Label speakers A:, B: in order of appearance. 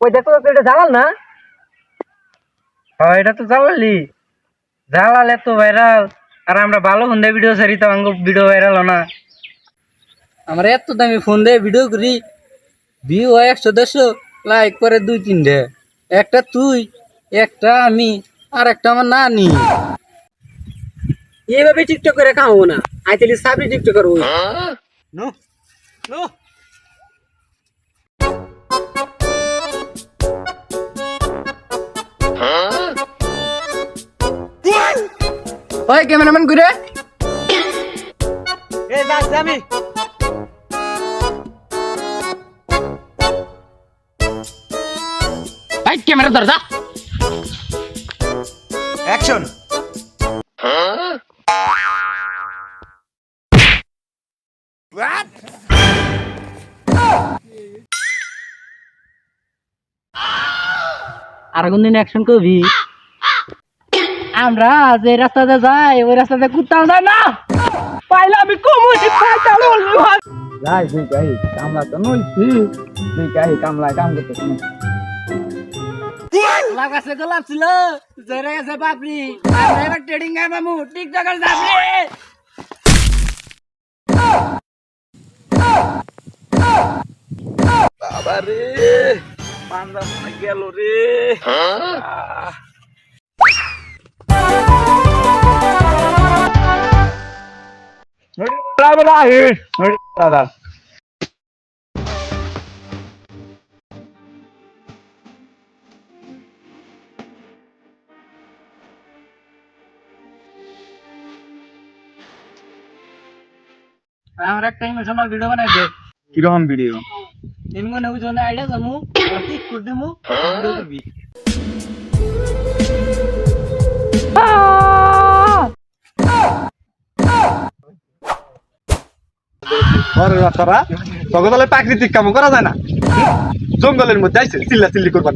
A: ওই দেখো তো এটা জ্বালাল না? হ্যাঁ এটা তো জ্বালালি জ্বালালে তো ভাইরাল আর আমরা ভালো ফোন দিয়ে ভিডিও ছাড়ি তো আমার ভিডিও ভাইরাল না। আমরা এত দামি ফোন দিয়ে ভিডিও করি ভিউ হয় একশো দেড়শো লাইক করে দুই তিনটে একটা তুই একটা আমি আর একটা আমার নানি। এইভাবে টিকটক করে খাব না। আই তাহলে সাবি টিকটক করব। No no. ওই ক্যামেরাম্যান ঘুরে। এই যাচ্ছি আমি।
B: ভাই ক্যামেরা ধর যা
C: অ্যাকশন
A: আর কোনদিন অ্যাকশন করবি? আমরা যে রাস্তাতে যাই ওই রাস্তাতে কুত্তাও যায় না। পাইলে আমি কমুছি পাইতাম যাই তুই কাই কামলা তো নইছি। তুই কাই কামলা কাম করতেছ। না লাগাছে গোলাপ ছিল জেরে গেছে বাপরি। আমরা এবার ট্রেডিং গায়ে মামু টিকটকার যাবি
C: বাবারে পান্দা মনে গেল রে। দাদা
A: আমরা একটা ইমোশনাল ভিডিও বানাই দে
C: কিরকম ভিডিও
A: নিমগো নেবু জন্য আইডিয়া জামু ঠিক করে দিমু
C: বড় রাস্তারা তখন তাহলে প্রাকৃতিক কাম করা যায় না। জঙ্গলের মধ্যে আইসে চিল্লা চিল্লি করবার।